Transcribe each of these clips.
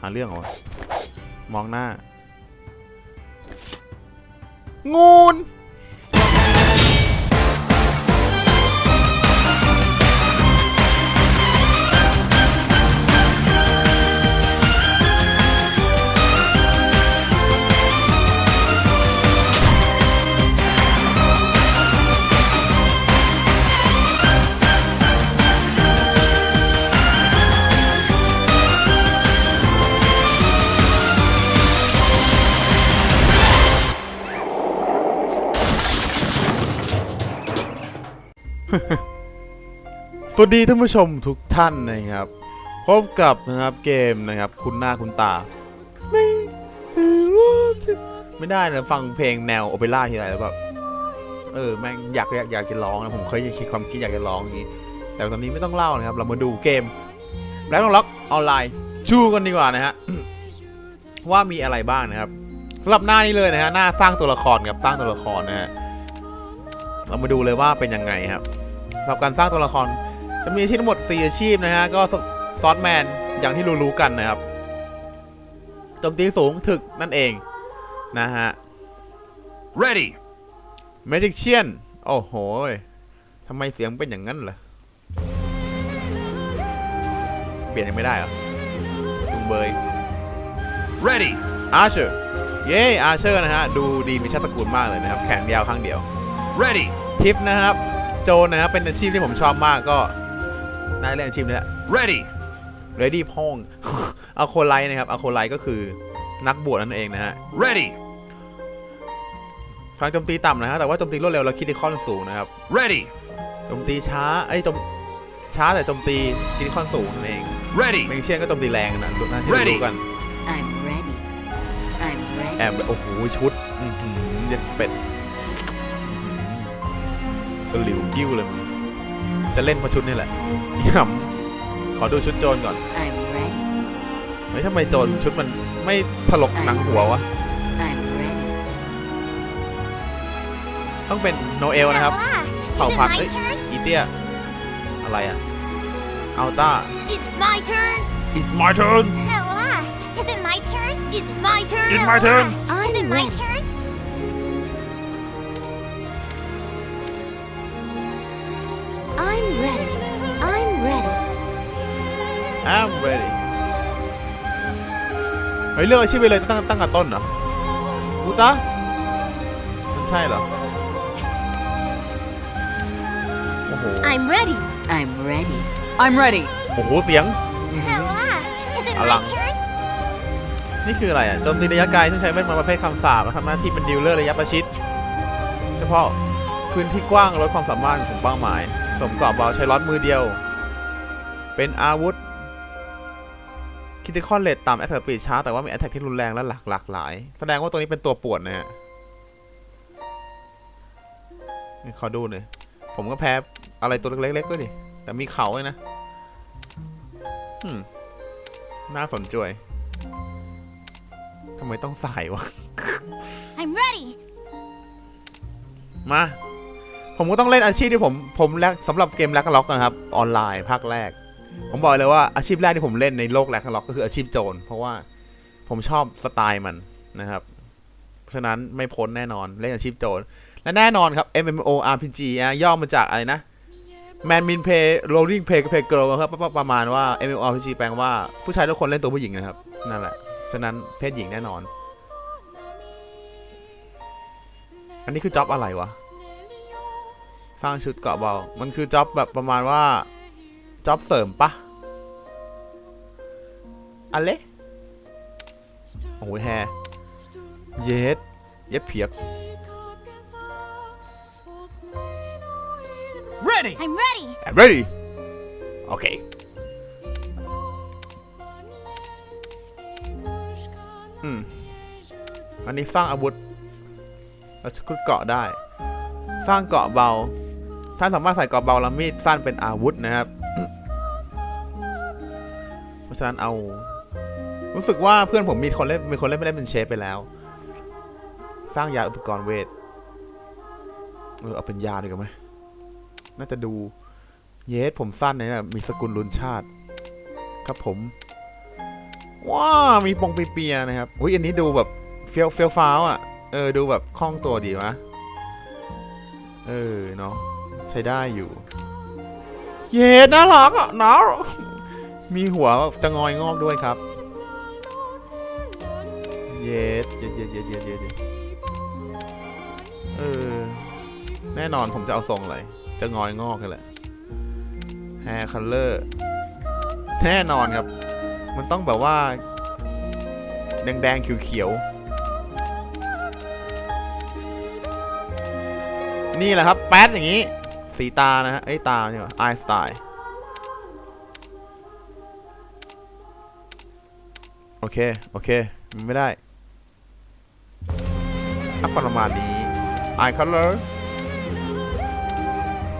หาเรื่องเหรอมองหน้า งูน สวัสดีท่านผู้ชมทุกท่านนะครับพบกับนะครับเกมนะครับ คุณหน้าคุณตา ไม่ไม่ได้นะฟังเพลงแนวโอเปร่าทีไรแล้วแบบเออแม่งอยากอยากอยากจะร้องนะผมเคยคิดความคิดอยากจะร้องอย่างนี้ แต่ตอนนี้ไม่ต้องเล่านะครับ เรามาดูเกมแบล็คล็อกออนไลน์ชูกันดีกว่านะฮะว่ามีอะไรบ้างนะครับสำหรับหน้านี้เลยนะฮะหน้าสร้างตัวละครครับสร้างตัวละครนะฮะเรามาดูเลยว่าเป็นยังไงครับ สำหรับการสร้างตัวละคร จะมีอาชีพทั้งหมด 4 อาชีพนะฮะ ก็ซอสแมนอย่างที่รู้ๆกันนะครับโจมตีสูงถึกนั่นเอง นะฮะ Ready. เมจิกเชียนโอ้โหยทำไมเสียงเป็นอย่างนั้นเหรอเปลี่ยนยังไม่ได้เหรอจุงเบย Ready. อาร์เชอร์เย้อาร์เชอร์นะฮะ ดูดีมีชาติตระกูลมากเลยนะครับ แขนยาวข้างเดียว Ready. ทิปนะครับ โจนนะครับเป็นอาชีพที่ผมชอบมากก็น่าจะเล่นอาชีพนี้แหละ Ready. Ready พองอะโคไลนะครับอะโคไลก็คือนักบวชนั่นเองนะฮะ Ready. ฟังโจมตีต่ำนะฮะแต่ว่าโจมตีรวดเร็วและคิดคอนสูงนะครับ Ready. โจมตีช้าไอ้ยโจมช้าแต่โจมตีคิดคอนสูงนั่นเอง Ready. เมงเชียนก็โจมตีแรงนะรู้นะที่ Ready รู้กัน I'm ready. I'm ready. แอบโอ้โหชุดอือหือเย็ดเป็ดอื้อหือ สลิวกิ้วเลยมึงจะเล่นเพราะชุดนี่แหละย่ำขอดูชุดโจรก่อน I'm ready. เฮ้ยทำไมโจรชุดมันไม่ถลกหนังหัววะ I'm ready. ต้องเป็นโนเอลนะครับ At last. Is เผ่า it พัก my เอ้ย turn? อีเตี้ย อะไรอะอัลต้า It's my turn. It's my turn At last. Is it my turn? It's my turn. It's at my turn. last. Is it I'm my ready. turn? I'm ready. I'm ready. I'm ready เฮ้ยเลือกอาชีพไปเลยตั้งตั้งแต่ต้นเหรอกูตามันใช่เหรอ โอ้โห I'm ready. I'm ready. I'm ready. โอ้โห เสียง At last. Is it my Alang. turn? นี่คืออะไรอะโจมตีระยะไกลซึ่งใช้เวทมนต์ประเภทคำสาปทำหน้าที่เป็นดีลเลอร์ระยะประชิด เฉพาะพื้นที่กว้างลดความสามารถของเป้าหมาย สมกรอบเบาใช้ล็อตมือเดียว เป็นอาวุธคิติคอนเลตต่ำแอตแทกปีดช้าแต่ว่ามีแอตแทกที่รุนแรงและหลากหลากหลาย แสดงว่าตัวนี้เป็นตัวป่วนนะฮะนี่ขอดูหน่อยผมก็แพ้อะไรตัวเล็กๆด้วยดิ แต่มีเขาเลยนะอืมน่าสนใจวยทำไมต้องใส่วะ I'm ready. มา ผมก็ต้องเล่นอาชีพที่ผมผมแรกสำหรับเกมแรกล็อกนะครับ ออนไลน์ภาคแรก ผมบอกเลยว่าอาชีพแรกที่ผมเล่นในโลกแรกล็อกก็คืออาชีพโจรเพราะว่าผมชอบสไตล์มันนะครับ เพราะฉะนั้นไม่พ้นแน่นอนเล่นอาชีพโจรและแน่นอนครับ MMORPG ย่อมาจากอะไรนะ Man Min Play Rolling Play Play Girl ครับประประมาณว่า MMORPG แปลว่าผู้ชายทุกคนเล่นตัวผู้หญิงนะครับ นั่นแหละ ฉะนั้นเพศหญิงแน่นอน อันนี้คือจ็อบอะไรวะ สร้างชุดเกราะเบา มันคือจ็อบแบบประมาณว่าจ็อบเสริมปะอะไรโอ้ยแฮเย็ดเย็ดเพียก Ready. I'm ready. I'm ready โอเค อืม อันนี้สร้างอาวุธแล้วชุดเกราะได้ สร้างเกราะเบา ท่านสามารถใส่กราะเบาและมีดสั้นเป็นอาวุธนะครับ เพราะฉะนั้นเอา รู้สึกว่าเพื่อนผมมีคนเล่นมีคนเล่นไม่ได้เป็นเชฟไปแล้ว สร้างยาอุปกรณ์เวท เออเอาเป็นยาดีกว่าไหมน่าจะดู เยสผมสั้นเนี่ยนะมีสกุลลุนชาติ ครับผม ว้ามีปงปีเปียนะครับ อุ้ยอันนี้ดูแบบเฟี้ยวเฟี้ยวฟ้าวอะ เออ ดูแบบคล่องตัวดีวะ เออ เนาะ ช้ได้อยู่ เย้น่ารักอะน่ารักมีหัวจะงอยงอกด้วยครับ เย็ดเย็ดเย็ดเย็ดเย็ดเย็ดเออ แน่นอนผมจะเอาทรงอะไรจะงอยงอกกันแหละ hair color แน่นอนครับ มันต้องแบบว่า แดงๆเขียวๆนี่แหละครับ แป๊ดอย่างนี้ สีตานะฮะเอ้ยตาเนี่ย eye style โอเค โอเคมันไม่ได้อัพประมาณนี้ eye color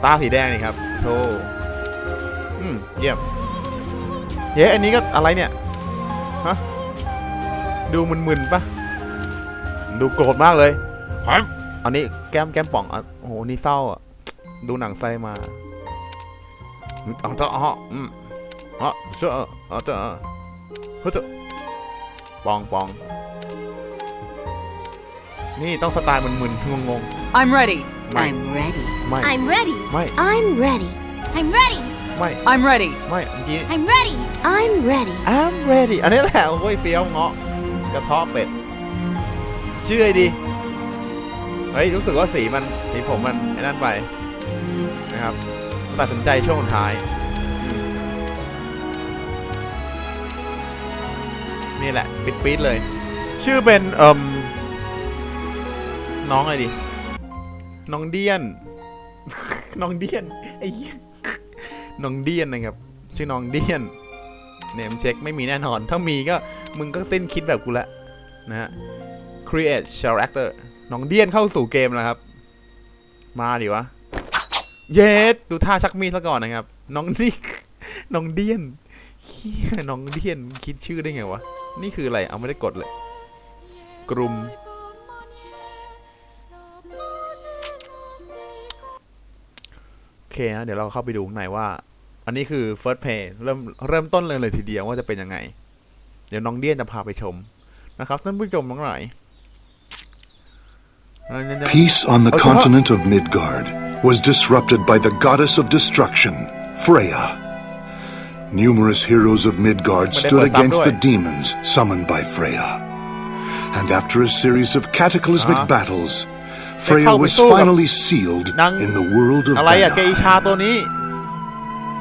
ตาสีแดงนี่ครับโชว์อืม เยี่ยมเย้อันนี้ก็อะไรเนี่ย ฮะ ดูมึนๆปะดูโกรธมากเลยฮัอันนี้แก้มแก้มป่องอะโอ้โห นี่เศร้าอะ ดูหนังไส้มาเอาเถอะอ๋ออืมอ๋อเชื่อเอาเถอะเฮ้ยเถอะปองปองนี่ต้องสไตล์มึนๆงง I'm ready. ๆไม่ I'm ready. ไม่ I'm ready. ไม่ I'm ready. I'm ready. ไม่ I'm ready. ไม่เมื่อกี้ I'm ready. I'm ready. I'm ready อันนี้แหละโอ้ยเฟี้ยวเงาะกระเทาะเป็ดชื่อไอ้ดี เฮ้ย รู้สึกว่าสีมันสีผมมันไอ้นั่นไป นะครับตัดสินใจช่วงท้าย นี่แหละ ปิดปี๊ดเลย ชื่อเป็นเอ่มน้องอะไรดิ น้องเดียน น้องเดียนไอ้น้องเดียนนะครับ ชื่อน้องเดียนเนมเช็คไม่มีแน่นอน ถ้ามีก็มึงก็เส้นคิดแบบกูละนะฮะ create character น้องเดียนเข้าสู่เกมแล้วครับ มาดิวะ เย็ดดูท่าชักมีดซะก่อนนะครับ น้องนี่น้องเดียนเฮียน้องเดียนคิดชื่อได้ไงวะ นี่คืออะไร เอาไม่ได้กดเลย กลุ่มโอเคฮะเดี๋ยวเราเข้าไปดูข้างในว่า อันนี้คือ first play เริ่มเริ่มต้นเลยเลยทีเดียวว่าจะเป็นยังไง เดี๋ยวน้องเดียนจะพาไปชมนะครับท่านผู้ชมทั้งหลาย Peace on the Okay. continent of Midgard was disrupted by the goddess of destruction, Freya. Numerous heroes of Midgard stood against the demons summoned by Freya. And after a series of cataclysmic battles, Freya was finally sealed in the world of Vanaheim.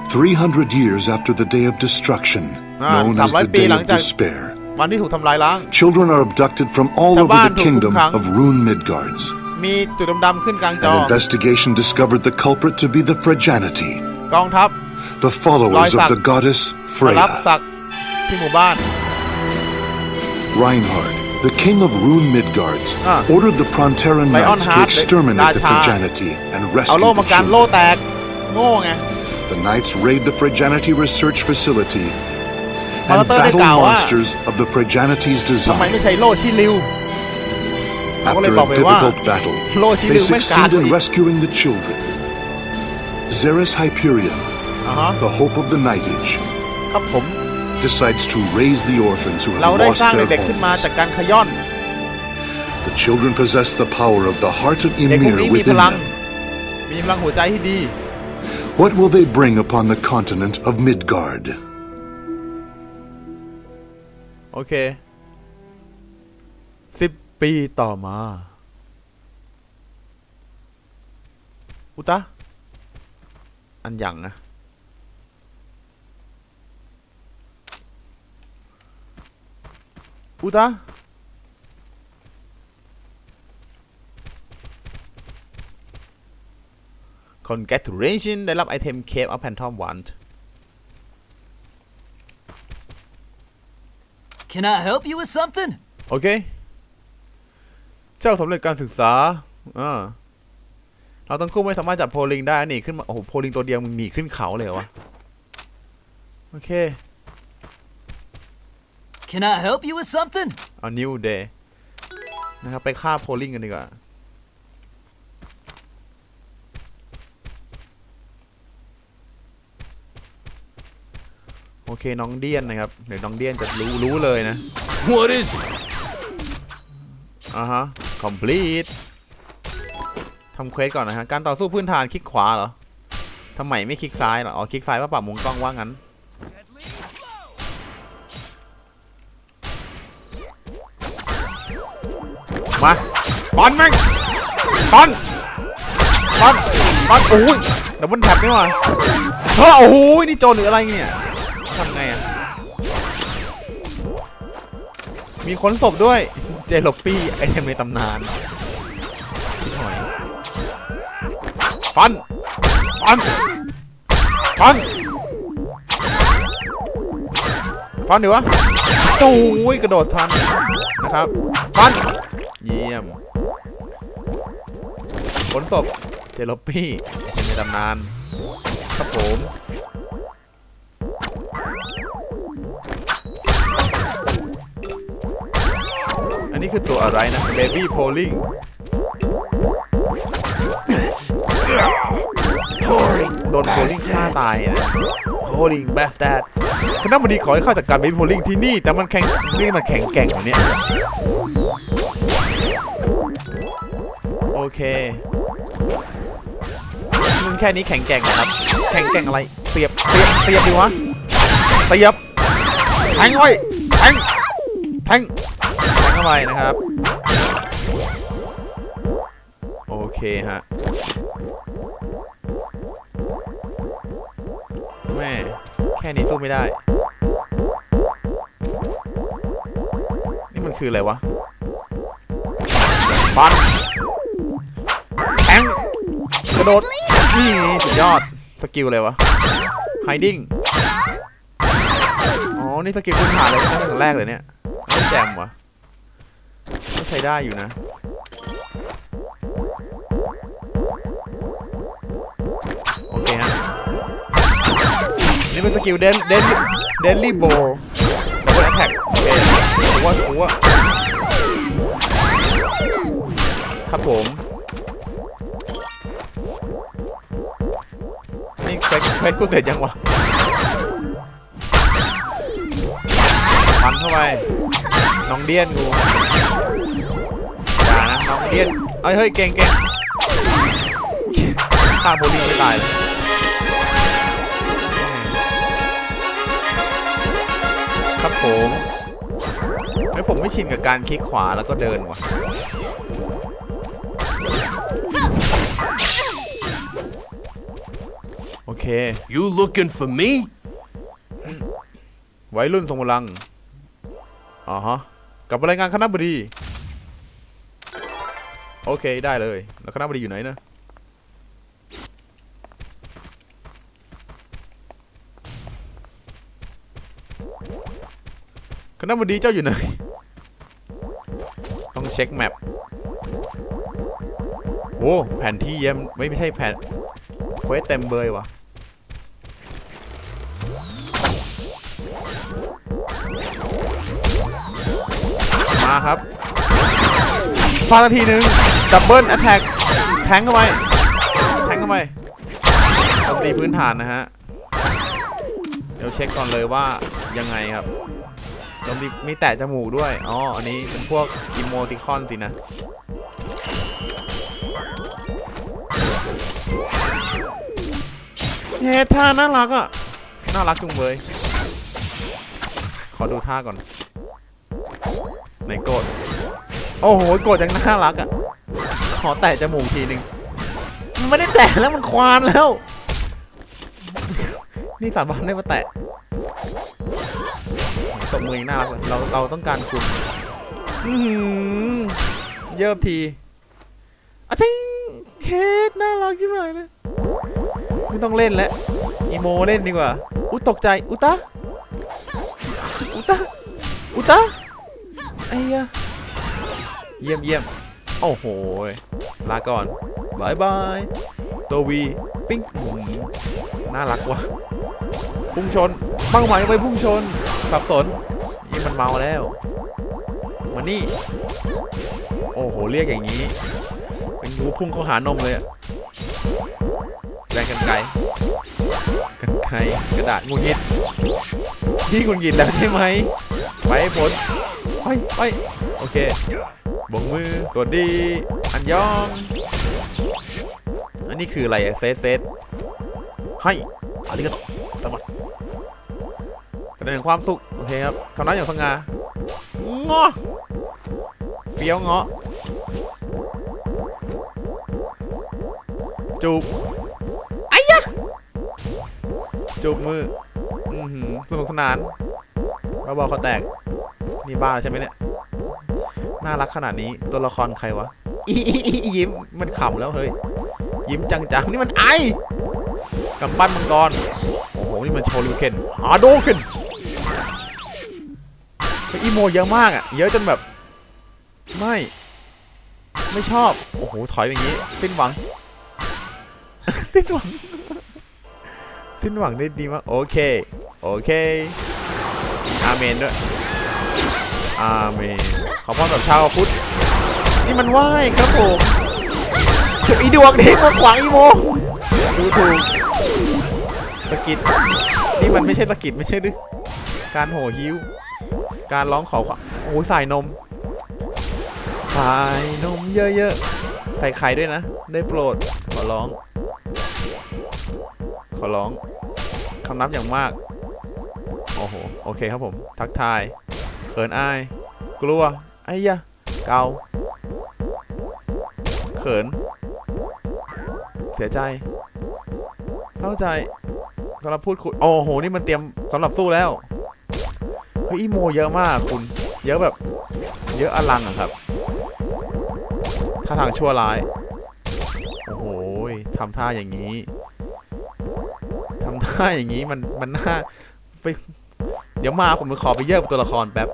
300 years after the day of destruction, known as the day of despair, children are abducted from all over the kingdom of Rune Midgards. มีจุดดำๆขึ้นกลางจอ An investigation discovered the culprit to be the Phrygianity, กองทัพ the followers of the goddess มารับ Freya. ศักดิ์ที่หมู่บ้าน Reinhard, the king of Rune Midgards, Ah. ordered the Pronteran Knights to Lionheart, exterminate the Raja. Phrygianity and เอา rescue โล่ the มากันโล่ children. แตก โง่ไง The knights raid the Phrygianity research facility and Malater battle ได้กล่าวว่า monsters of the Phrygianity's ทำไม design. ไม่ใช้โล่ชิริว เขาก็เลย After a difficult battle, they succeed in rescuing the children. Zerus Hyperion, the hope of the Nightage, decides to raise the orphans who have lost their homes. The children possess the power of the heart of Ymir within them. What will they bring upon the continent of Midgard? Okay. 10 ปีต่อมาอุตะอันยังอะอุตะ congratulation ได้รับไอเทม Cave of Phantom Want Can I help you with something? โอเคเจ้าสำเร็จการศึกษาอ่าเราต้องคู่ไม่สามารถจับโพลิงได้หนีขึ้นมาโอ้โหโพลิงตัวเดียวมึงหนีขึ้นเขาเลยเหรอวะโอเค Can I help you with something? เอา new day นะครับไปฆ่าโพลิงกันดีกว่าโอเคน้องเดียนนะครับเดี๋ยวน้องเดียนจะรู้รู้เลยนะ What is it? อ่าฮะ complete ทำเควสก่อนนะฮะ การต่อสู้พื้นฐานคลิกขวาเหรอทำไมไม่คลิกซ้ายเหรอ อ๋อ คลิกซ้ายว่าปรับมุมกล้องว่างั้น มาบอลแม่งบอลบอลบอลโอ้ยดับเบิลแท็บไม่มาเฮ้ยโอ้โหนี่โจรหรืออะไรเนี่ยทำไงอะ มีคนศพด้วย เจลบปี้ไอเทมในตำนานชิบหอยฟันฟันฟันฟันดีวะโอ้ยกระโดดทันนะครับฟันเยี่ยมขนศพเจลบปี้ไอเทมในตำนานครับผม คือตัวอะไรนะ Baby Polling โดน Polling ฆ่าตายอะ Polling Bastard คณะบดีขอให้เข้าจัดการ Baby Polling ที่นี่ แต่มันแข็งนี่มันแข็งแกร่งกว่าเนี้ยโอเคมึงแค่นี้แข็งแกร่งนะครับ แข็งแกร่งอะไรเสียบเสียบเสียบดีวะเสียบแทงไว้แทงแทงแทง เข้าไปนะครับ โอเคฮะแม่แค่นี้สู้ไม่ได้ นี่มันคืออะไรวะฟันแทงกระโดดนี่สุดยอด สกิลเลยวะ hiding อ๋อ นี่สกิลพื้นฐานเลยตั้งแต่แรกเลยเนี่ย ไม่แจมวะ ก็ใช้ได้อยู่นะโอเคฮะนี่เป็นสกิลเดนเดนเดนลี่โบดับเบิลแท็กโอเคผมว่าผมว่าครับผมนี่เควสเควสกูเสร็จยังวะ เดียนกูอย่านะน้องเดียนเอ้ยเฮ้ยเก่งเก่งฆ่าโบลิ่งไม่ตายเลยครับผมเฮ้ยผมไม่ชินกับการคลิกขวาแล้วก็เดินว่ะโอเค You looking for me? วัยรุ่นทรงพลังอ๋อฮะ กับรายงานคณะบดี โอเคได้เลย แล้วคณะบดีอยู่ไหนนะคณะบดีเจ้าอยู่ไหน ต้องเช็คแมปโอ้แผนที่เยี่ยมไม่ใช่แผนเควสเต็มเบยว่ะ มาครับฟาดทีหนึ่งดับเบิลแอตแทกแทงเข้าไปแทงเข้าไปตำตีพื้นฐานนะฮะ เดี๋ยวเช็คก่อนเลยว่ายังไงครับตำตีมีแตะจมูกด้วย อ๋อ อันนี้เป็นพวกอิโมติคอนสินะ เฮ้ท่าน่ารักอะ น่ารักจุงเบยขอดูท่าก่อน ไหนโกดโอ้โหโกดยังน่ารักอะขอแตะจมูกทีหนึ่งมันไม่ได้แตะแล้วมันควานแล้ว นี่สาบานได้มาแตะตบมือยังน่ารักเลยเราเราต้องการคุณเยิบทีอะชิงเคสน่ารักชิบหายเลยไม่ต้องเล่นแล้วอีโมเล่นดีกว่า อุยตกใจ อุตะอุตะอุตะ ไอ้ยะเยี่ยมเยี่ยมโอ้โห ลาก่อนบายบาย ตัววี ปิ้งน่ารักว่ะ พุ่งชนเป้าหมายไปพุ่งชน สับสนนี่มันเมาแล้ว มานี่ โอ้โห เรียกอย่างนี้ เป็นงูพุ่งเข้าหานมเลยอะแรงกันไกลกันไกรกระดาษงุดหงิดพี่หงุดหงิดแล้วใช่ไหม ไปให้ผล ไปไปโอเคบกมือ สวัสดี อันยอง อันนี้คืออะไรเซตเซตให้อาริกาโตสมัครแสดงความสุข โอเคครับคำนั้นอย่างสง่าเงาะเฟี้ยวเงาะ จูบไอ้ยะจูบมือ อือหือสนุกสนานบ้าบอเขาแตก นี่บ้าใช่ไหมเนี่ย น่ารักขนาดนี้ตัวละครใครวะอียิ้มมันขำแล้วเฮ้ย ยิ้มจังๆ นี่มันไอกำปั้นมังกร โอ้โห นี่มันโชลิวเคนฮาโดเคนอีโมเยอะมากอะ เยอะจนแบบ ไม่ ไม่ชอบ โอ้โห ถอยอย่างนี้ สิ้นหวัง สิ้นหวัง สิ้นหวังได้ดีมาก โอเค โอเค อาเมนด้วย อาเมนขอพรแบบชาวพุทธนี่มันไหว้ครับผมอีดวงเด็กมาขวางอีโมดูถูกสะกิดนี่มันไม่ใช่สะกิดไม่ใช่หรือการโห่หิ้วการร้องขอความโอ้ยใส่นมใส่นมเยอะๆ ใส่ไข่ด้วยนะ ได้โปรด ขอร้อง ขอร้องคำนับอย่างมาก โอ้โห โอเคครับผม ทักทาย ขินอาย กลัว ไอ้ยะ เกา เขิน เสียใจเข้าใจสำหรับพูดคุยโอ้โห นี่มันเตรียมสำหรับสู้แล้ว เฮ้ยอีโมเยอะมากคุณ เยอะแบบ เยอะอลังอะครับ ท่าทางชั่วร้าย โอ้โหทำท่าอย่างนี้ทำท่าอย่างนี้มันมันน่าไป ดี๋ยวมาผมขอไปเยอะกับตัวละครแป๊บ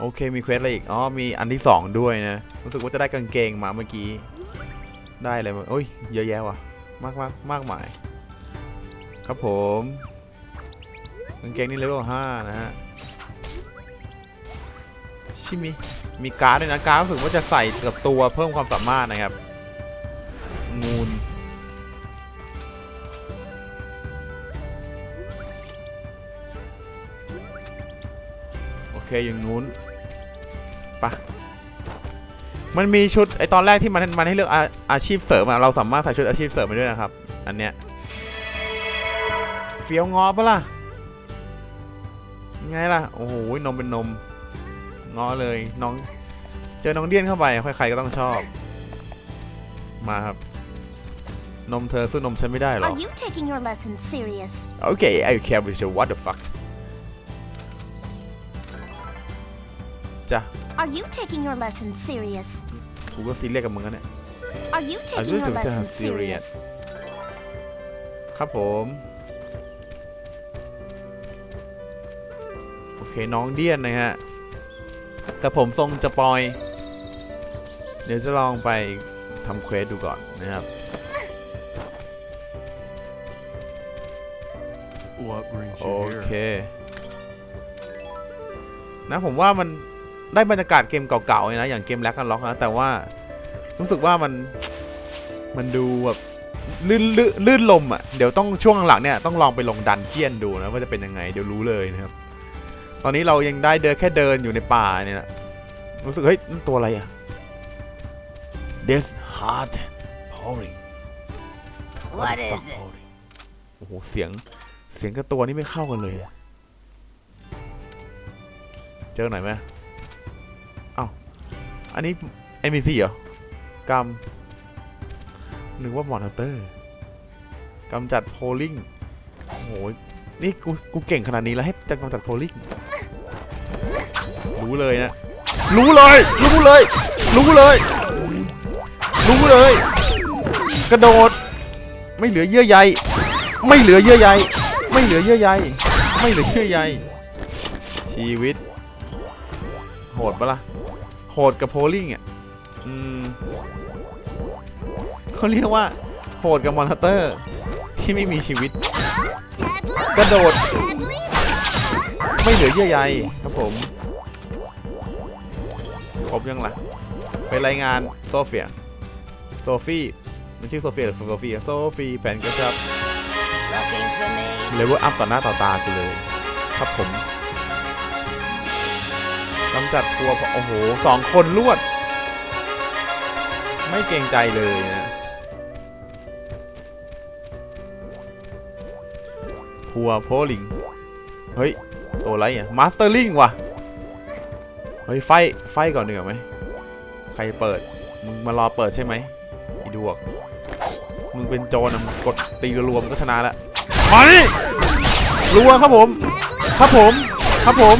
โอเคมีเควสอะไรอีก อ๋อ มีอันที่สองด้วยนะ รู้สึกว่าจะได้กางเกงมาเมื่อกี้ ได้อะไรมาโอ้ย เยอะแยะว่ะ มากมากมากมาย ครับผม กางเกงนี่เลเวลห้านะฮะ ชิมิ มีการ์ดด้วยนะ การ์ดรู้สึกว่าจะใส่กับตัวเพิ่มความสามารถนะครับ อเคอย่างงู้นปะมันมีชุดไอตอนแรกที่มันมันให้เลือกอาอาชีพเสริมอะเราสามารถใส่ชุดอาชีพเสริมไปด้วยนะครับ อันเนี้ยเฟี้ยวงอปะล่ะไงล่ะโอ้โหนมเป็นนมงอเลยน้อง เจอน้องเดียนเข้าไปใครๆก็ต้องชอบ มาครับ นมเธอสู้นมฉันไม่ได้หรอ Are you taking your lessons serious? โอเค I care with you what the fuck จ้ะ Are you taking your lessons serious? กูก็ซีเรียสกับมึงนะเนี่ย Are you taking you your taking lessons them serious? serious? ครับผม โอเคน้องเดียนนะฮะกับผมทรงจะปอย เดี๋ยวจะลองไปทำเควสดูก่อนนะครับ What brings โอ you เค here? นะผมว่ามัน ได้บรรยากาศเกมเก่าๆเลยนะ อย่างเกมแลกกันล็อกนะ แต่ว่ารู้สึกว่ามันมันดูแบบลื่นลื่นลื่นลมอะ เดี๋ยวต้องช่วงหลังๆเนี่ยต้องลองไปลงดันเจียนดูนะว่าจะเป็นยังไงเดี๋ยวรู้เลยนะครับ ตอนนี้เรายังได้เดินแค่เดินอยู่ในป่าเนี่ยนะรู้สึกเฮ้ยนั่นตัวอะไรอะ This hard pouring What the is fuck it? pouring โอ้โหเสียงเสียงกับตัวนี้ไม่เข้ากันเลยอะเจอหน่อยไหมเอ้า อันนี้ NPC เหรอกำนึกว่ามอนเตอร์กำจัดโพลิงโอ้โหนี่กูกูเก่งขนาดนี้แล้วให้จะกำจัดโพลิงรู้เลยนะ รู้เลย รู้เลย รู้เลย รู้เลย กระโดด ไม่เหลือเยื่อใย ไม่เหลือเยื่อใย ไม่เหลือเยื่อใย ไม่เหลือเยื่อใย ชีวิต โหดปะล่ะ โหดกับโพลิงอะอืมเขาเรียกว่าโหดกับมอนสเตอร์ ที่ไม่มีชีวิต Deadly? กระโดด Deadly? ไม่เหลือเยื่อใยครับผมครบยังล่ะไปรายงานโซเฟีย โซฟี่มันชื่อโซเฟียหรือโซฟีโซฟีแฟนก็ชอบ Looking for me? เลเวลอัพต่อหน้าต่อตากูเลย ครับผมกำ จัดตัวโอ้โหสองคนรวด ไม่เกรงใจเลยนะพัวโพลิง เฮ้ย ตัวอะไรอะมาสเตอร์ลิงว่ะ เฮ้ย ไฟ ไฟก่อนดีกว่าไหม ใครเปิด มึงมารอเปิดใช่ไหมไอีดวก มึงเป็นโจรนะมึงกดตีรวมก็ชนะแล้วมาดิรัวครับผม ครับผม ครับผม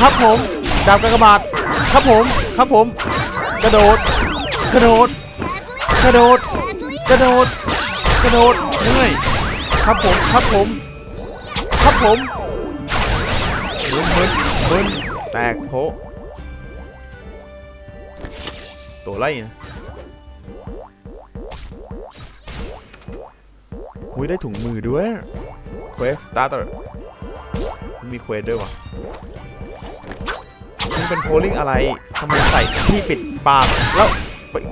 ครับผม ดาบกากบาทครับผมครับผม กระโดด กระโดด กระโดด กระโดด กระโดดเหนื่อยครับผมครับผม ครับผมมึนมึนมึนแตกโผตัวไรนะอุ้ยได้ถุงมือด้วย Quest Starter มีเควสด้วยวะ เป็นโพลิงอะไรทำไมใส่ที่ปิดปากแล้ว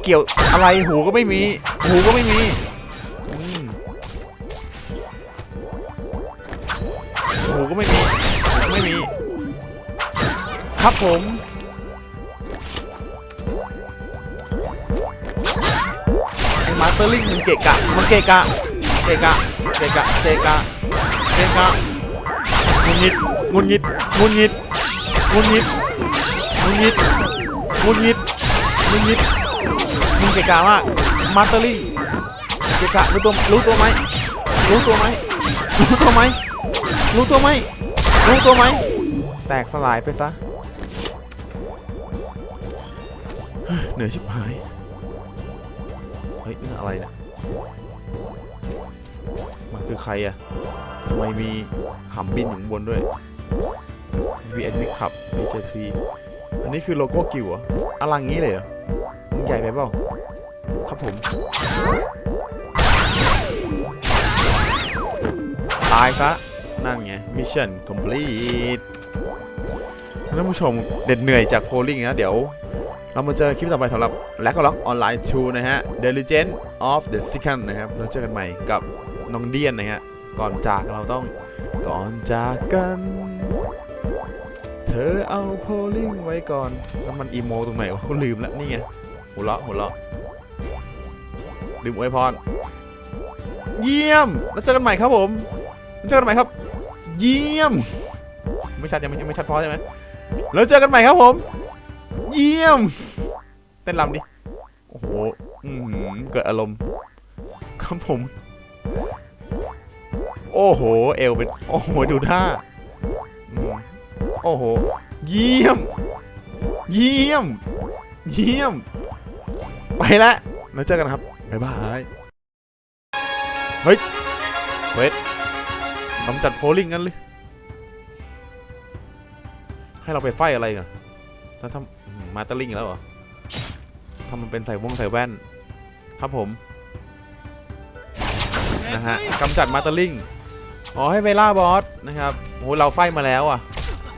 เกี่ยวอะไรหูก็ไม่มี หูก็ไม่มีหูก็ไม่มีไม่มี ครับผมไอ้มาสเตอร์ลิงมันเกะกะมันเกะกะเกะกะเกะกะเกะกะเกะกะงุนงิดงุนงิดงุนงิดงุนงิด งุนงิดงุนงิดงุนงิดมึงเกะกะมากมาสเตอร์ลิงเกะกะรู้ตัวรู้ตัวไหมรู้ตัวไหมรู้ตัวไหมรู้ตัวไหมรู้ตัวไหมแตกสลายไปซะเหนื่อยชิบหายเฮ้ยนี่อะไรนี่ยมันคือใครอะทำไมมีหำบินอยู่ข้างบนด้วย VN Mix Cup HT อันนี้คือโลโก้กิวเหรออลังงี้เลยเหรอมึงใหญ่ไปเปล่าครับผม ตายซะนั่นไง Mission Complete ท่านผู้ชมเด็ดเหนื่อยจากโพลิงนะ เดี๋ยว เรามาเจอคลิปต่อไปสำหรับ l a c k l o c k Online 2นะฮะ The Legend of the Second นะครับ เราเจอกันใหม่กับน้องเดียนนะฮะ ก่อนจากเราต้องก่อนจากกัน อเอาโพลิงไว้ก่อนแล้วมันอีโมตรงไหนวะลืมแล้วนี่ไงหัวเราะหัวเราะลืมอวยพร เยี่ยม แล้วเจอกันใหม่ครับผมแล้วเจอกันใหม่ครับ เยี่ยม ไม่ชัดยังไม่ยังไม่ชัดพอใช่ไหมแล้วเจอกันใหม่ครับผม เยี่ยม เต้นรำดิ โอ้โหเกิดอารมณ์ ครับผม โอ้โห เอวเป็น โอ้โห ดูท่า อ้โห เยี่ยม เยี่ยม เยี่ยม ไปล้วแล้วเจอกันครับ บ๊ายบาย เฮ้ยเวทกำจัดโพลิงกันเลย ให้เราไปไฟอะไรกันแล้วทำอื้อหือมาตาลิงอีกแล้วเหรอทำมันเป็นใส่วงใส่แว่น ครับผม นะฮะกำจัดมาตาลิงอ๋อให้ไปล่าบอสนะครับโอ้เราไฟมาแล้วอะ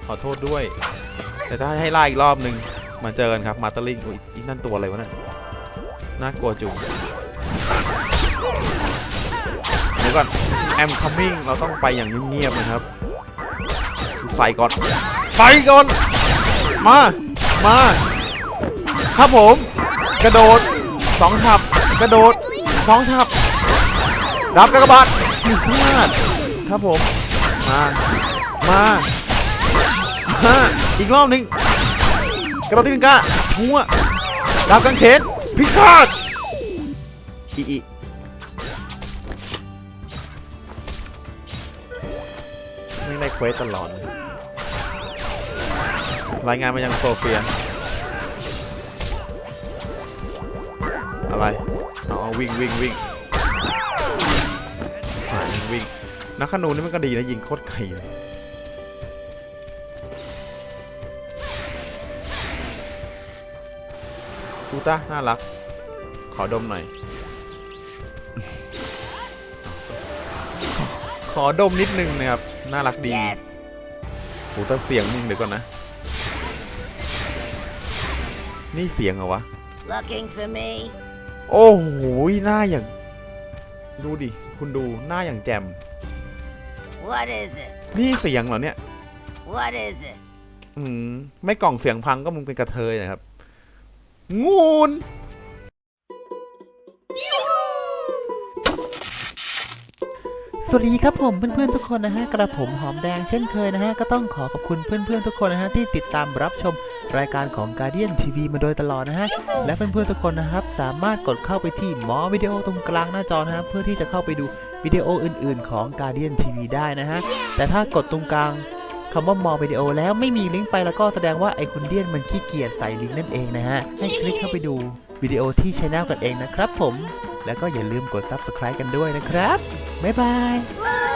ขอโทษด้วย แต่ถ้าให้ล่าอีกรอบหนึ่งมาเจอกันครับมาตาลิงอุ้ยอีนั่นตัวอะไรวะเนี่ยน่ากลัวจุงเดี๋ยวก่อนแอมคัมมิ่งเราต้องไปอย่างเงียบๆนะครับใส่ก่อนใส่ก่อน มามาครับผม กระโดดสองฉับกระโดดสองฉับรับกระบาดหนึ่งพลาดครับผม มา มา มาอีกรอบหนึ่งกระโดดตีลังกาหัวดาบกางเขนพิฆาตอีอีไม่ได้เควสตลอด รายงานมายังโซเฟีย อะไร เอาเอวิ่งวิ่งวิ่งวิ่งวิ่งนักขนูนนี่มันก็ดีนะ ยิงโคตรไกลเลย กูต้าน่ารัก ขอดมหน่อย ขอดมนิดนึงนะครับ น่ารักดี Yes. กูต้าเสียงมึงเดี๋ยวก่อนนะ นี่เสียงเหรอวะ Looking for me? โอ้โหหน้าอย่าง ดูดิ คุณดูหน้าอย่างแจ่ม What is it? นี่เสียงเหรอเนี่ย What is it? อืม ไม่กล่องเสียงพังก็มึงเป็นกระเทยนะครับ งูนสวัสดีครับผมเพื่อนๆทุกคนนะฮะกระผมหอมแดงเช่นเคยนะฮะก็ต้องขอขอบคุณเพื่อนๆทุกคนนะฮะที่ติดตามรับชมรายการของ Guardian TV มาโดยตลอดนะฮะและเพื่อนๆทุกคนนะครับสามารถกดเข้าไปที่หมอวิดีโอตรงกลางหน้าจอนะฮะเพื่อที่จะเข้าไปดูวิดีโออื่นๆของ Guardian TV ได้นะฮะแต่ถ้ากดตรงกลาง คำว่ามอวิดีโอแล้วไม่มีลิงก์ไปแล้วก็แสดงว่าไอคุณเดียนมันขี้เกียจใส่ลิงก์นั่นเองนะฮะ ให้คลิกเข้าไปดูวิดีโอที่ช anel กันเองนะครับผม แล้วก็อย่าลืมกด subscribe กันด้วยนะครับ บ๊ายบาย